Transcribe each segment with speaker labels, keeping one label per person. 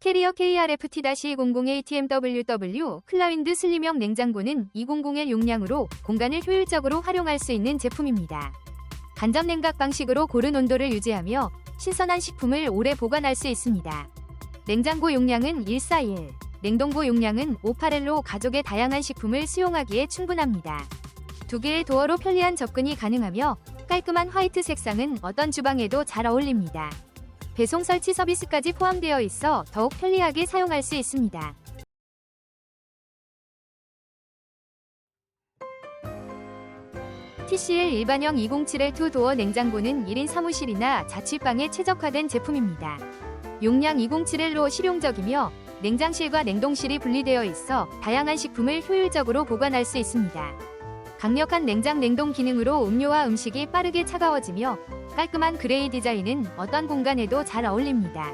Speaker 1: 캐리어 KRFT-00ATMWW 클라윈드 슬림형 냉장고는 200의 용량으로 공간을 효율적으로 활용할 수 있는 제품입니다. 간접 냉각 방식으로 고른 온도를 유지하며 신선한 식품을 오래 보관할 수 있습니다. 냉장고 용량은 141, 냉동고 용량은 581로 가족의 다양한 식품을 수용하기에 충분합니다. 두 개의 도어로 편리한 접근이 가능하며 깔끔한 화이트 색상은 어떤 주방에도 잘 어울립니다. 배송 설치 서비스까지 포함되어 있어 더욱 편리하게 사용할 수 있습니다. TCL 일반형 207L 2도어 냉장고는 1인 사무실이나 자취방에 최적화된 제품입니다. 용량 207L로 실용적이며 냉장실과 냉동실이 분리되어 있어 다양한 식품을 효율적으로 보관할 수 있습니다. 강력한 냉장 냉동 기능으로 음료와 음식이 빠르게 차가워지며 깔끔한 그레이 디자인은 어떤 공간에도 잘 어울립니다.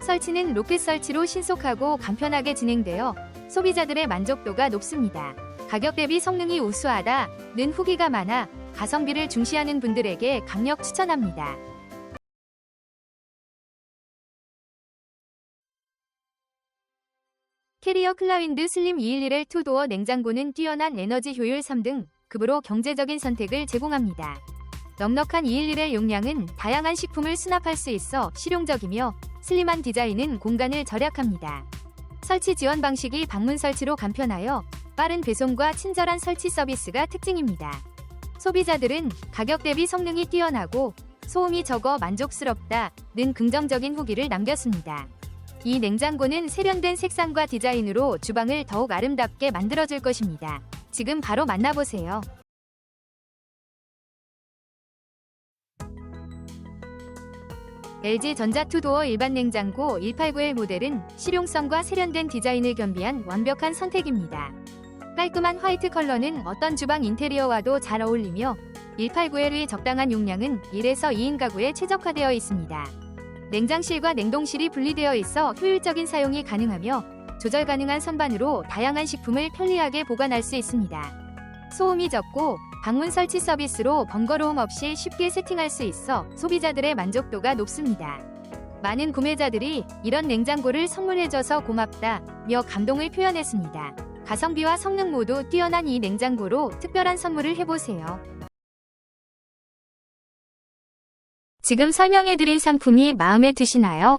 Speaker 1: 설치는 로켓 설치로 신속하고 간편하게 진행되어 소비자들의 만족도가 높습니다. 가격 대비 성능이 우수하다는 후기가 많아 가성비를 중시하는 분들에게 강력 추천합니다. 캐리어 클라윈드 슬림 211L 2도어 냉장고는 뛰어난 에너지 효율 3등 급으로 경제적인 선택을 제공합니다. 넉넉한 211의 용량은 다양한 식품을 수납할 수 있어 실용적이며 슬림한 디자인은 공간을 절약합니다. 설치 지원 방식이 방문 설치로 간편하여 빠른 배송과 친절한 설치 서비스가 특징입니다. 소비자들은 가격 대비 성능이 뛰어나고 소음이 적어 만족스럽다는 긍정적인 후기를 남겼습니다. 이 냉장고는 세련된 색상과 디자인으로 주방을 더욱 아름답게 만들어줄 것입니다. 지금 바로 만나보세요. LG 전자 투도어 일반 냉장고 189L 모델은 실용성과 세련된 디자인을 겸비한 완벽한 선택입니다. 깔끔한 화이트 컬러는 어떤 주방 인테리어와도 잘 어울리며 189L의 적당한 용량은 1에서 2인 가구에 최적화되어 있습니다. 냉장실과 냉동실이 분리되어 있어 효율적인 사용이 가능하며 조절 가능한 선반으로 다양한 식품을 편리하게 보관할 수 있습니다. 소음이 적고 방문 설치 서비스로 번거로움 없이 쉽게 세팅할 수 있어 소비자들의 만족도가 높습니다. 많은 구매자들이 이런 냉장고를 선물해줘서 고맙다며 감동을 표현했습니다. 가성비와 성능 모두 뛰어난 이 냉장고로 특별한 선물을 해보세요. 지금 설명해드린 상품이 마음에 드시나요?